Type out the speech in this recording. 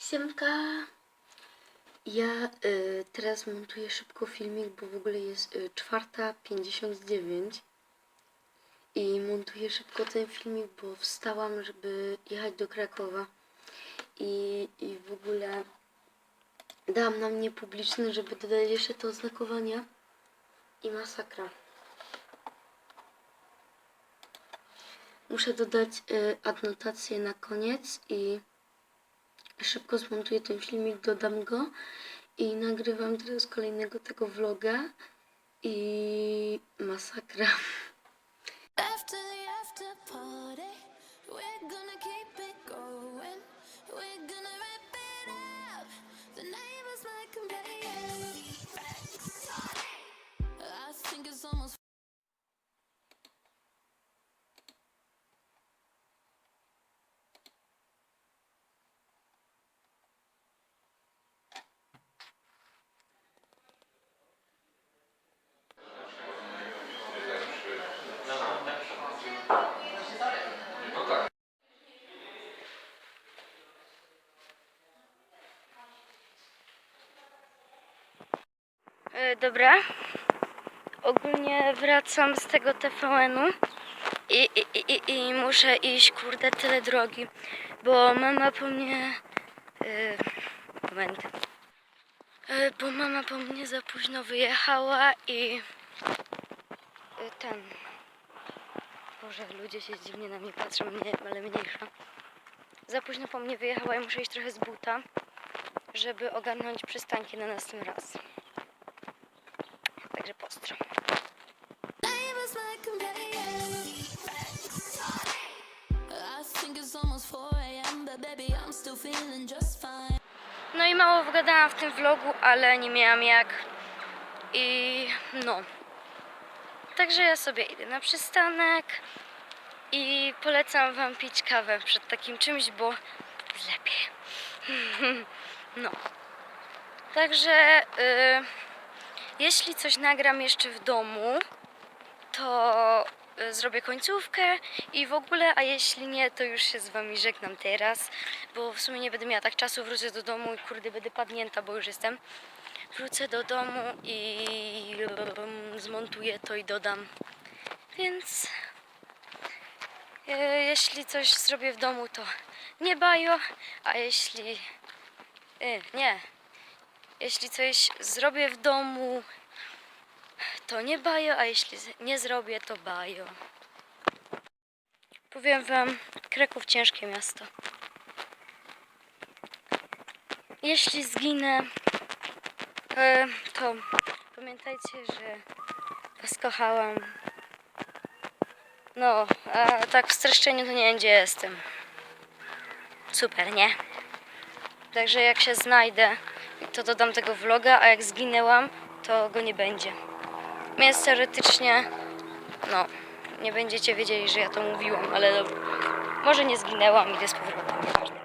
Siemka! Ja y, teraz montuję szybko filmik, bo w ogóle jest y, 4.59 i montuję szybko ten filmik, bo wstałam, żeby jechać do Krakowa i, i w ogóle dałam na mnie publiczny, żeby dodać jeszcze te oznakowania i masakra. Muszę dodać y, adnotację na koniec i szybko zmontuję ten filmik, dodam go i nagrywam teraz kolejnego tego vloga i masakra. E, dobra. Ogólnie wracam z tego TVN-u i, i, i, i- muszę iść, kurde, tyle drogi, bo mama po mnie... E, moment. E, bo mama po mnie za późno wyjechała i... E, ten... Boże, ludzie się dziwnie na mnie patrzą, mnie, ale mniejsza. Za późno po mnie wyjechała i muszę iść trochę z buta, żeby ogarnąć przystanki na następny raz. No i mało wygadałam w tym vlogu, ale nie miałam jak. I no. Także ja sobie idę na przystanek i polecam wam pić kawę przed takim czymś, bo lepiej. No. Także y, jeśli coś nagram jeszcze w domu, to zrobię końcówkę i w ogóle, a jeśli nie, to już się z wami żegnam teraz, bo w sumie nie będę miała tak czasu, wrócę do domu i kurde będę padnięta, bo już jestem. Wrócę do domu i um, zmontuję to i dodam. Więc e, jeśli coś zrobię w domu, to nie bajo, a jeśli e, nie, jeśli coś zrobię w domu, to nie bajo, a jeśli nie zrobię, to bajo. Powiem wam, Kraków ciężkie miasto. Jeśli zginę, e, to pamiętajcie, że was kochałam. No, a tak w streszczeniu to nie wiem, gdzie jestem. Super, nie? Także jak się znajdę, to dodam tego vloga, a jak zginęłam, to go nie będzie. Więc teoretycznie, no, nie będziecie wiedzieli, że ja to mówiłam, ale dobra. Może nie zginęłam, idę z powrotem. nieważne.